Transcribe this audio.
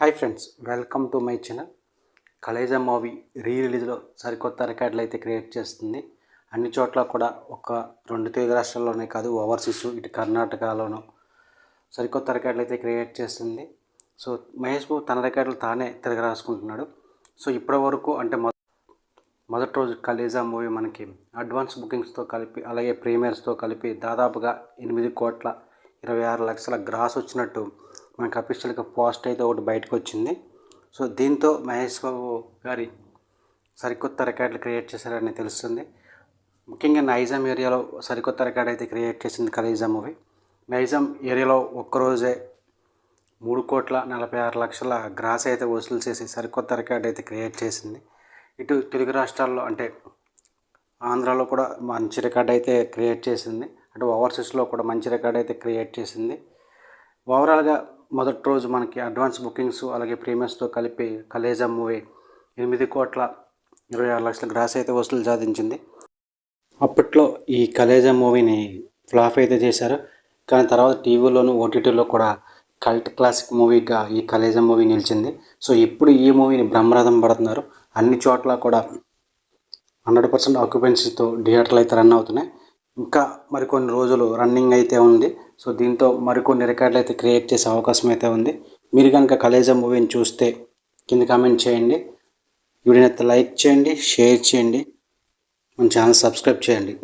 Hi friends welcome to my channel. Khaleja movie రీ రిలీజ్లో సరికొత్త రికార్డులు అయితే క్రియేట్ చేస్తుంది. అన్ని చోట్ల కూడా ఒక రెండు తెలుగు రాష్ట్రాల్లోనే కాదు ఓవర్సీస్ ఇటు కర్ణాటకలోనూ సరికొత్త రికార్డులు అయితే క్రియేట్ చేస్తుంది. సో మహేష్ బాబు తన రికార్డులు తానే తిరగ రాసుకుంటున్నాడు. సో ఇప్పటి వరకు అంటే మొ మొదటి రోజు కలేజా మూవీ మనకి అడ్వాన్స్ బుకింగ్స్తో కలిపి అలాగే ప్రీమియర్స్తో కలిపి దాదాపుగా ఎనిమిది కోట్ల ఇరవై ఆరు లక్షల గ్రాస్ వచ్చినట్టు మనకు అఫీషియల్గా పోస్ట్ అయితే ఒకటి బయటకు వచ్చింది సో దీంతో మహేష్ బాబు గారి సరికొత్త రికార్డులు క్రియేట్ చేశారని తెలుస్తుంది. ముఖ్యంగా నైజాం ఏరియాలో సరికొత్త రికార్డ్ అయితే క్రియేట్ చేసింది కలీజా మూవీ. నైజాం ఏరియాలో ఒక్కరోజే మూడు కోట్ల నలభై ఆరు లక్షల గ్రాస్ అయితే వసూలు చేసి సరికొత్త రికార్డ్ అయితే క్రియేట్ చేసింది. ఇటు తెలుగు రాష్ట్రాల్లో అంటే ఆంధ్రాలో కూడా మంచి రికార్డ్ అయితే క్రియేట్ చేసింది. అటు ఓవర్సీస్లో కూడా మంచి రికార్డ్ అయితే క్రియేట్ చేసింది. ఓవరాల్గా మొదటి రోజు మనకి అడ్వాన్స్ బుకింగ్స్ అలాగే ప్రీమియర్స్తో కలిపి కలేజా మూవీ ఎనిమిది కోట్ల ఇరవై ఆరు లక్షల గ్రాస్ అయితే వసూలు సాధించింది. అప్పట్లో ఈ కలేజా మూవీని ఫ్లాప్ అయితే చేశారు. కానీ తర్వాత టీవీలోను ఓటీటీలో కూడా కల్ట్ క్లాసిక్ మూవీగా ఈ కలేజా మూవీ నిలిచింది. సో ఇప్పుడు ఈ మూవీని బ్రహ్మరథం పడుతున్నారు. అన్ని చోట్ల కూడా హండ్రెడ్ పర్సెంట్ ఆక్యుపెన్సీతో థియేటర్లు అయితే రన్ అవుతున్నాయి. ఇంకా మరికొన్ని రోజులు రన్నింగ్ అయితే ఉంది. సో దీంతో మరికొన్ని రికార్డులు అయితే క్రియేట్ చేసే అవకాశం అయితే ఉంది. మీరు కనుక కలేజా మూవీని చూస్తే కింద కామెంట్ చేయండి. వీడియోని లైక్ చేయండి షేర్ చేయండి. మన ఛానల్ సబ్స్క్రైబ్ చేయండి.